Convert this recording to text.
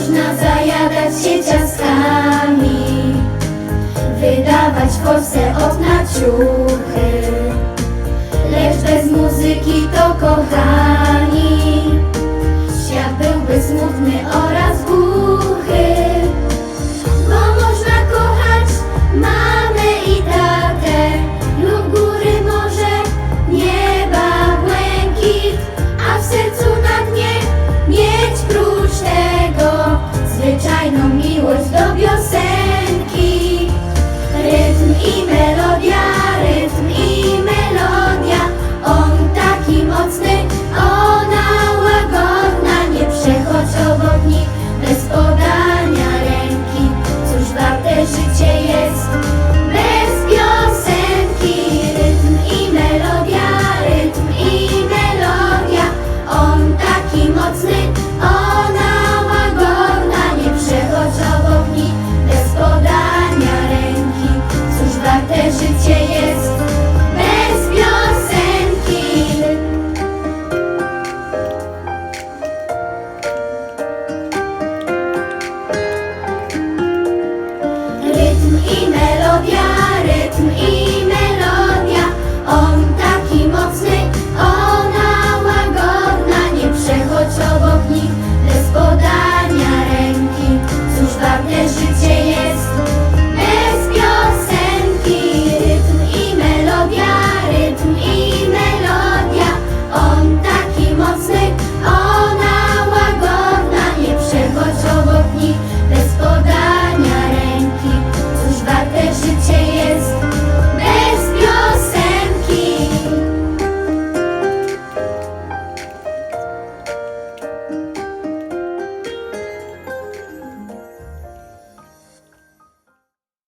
Można zajadać się ciastkami Wydawać w Polsce okna ciuchy. Lecz bez muzyki to kochani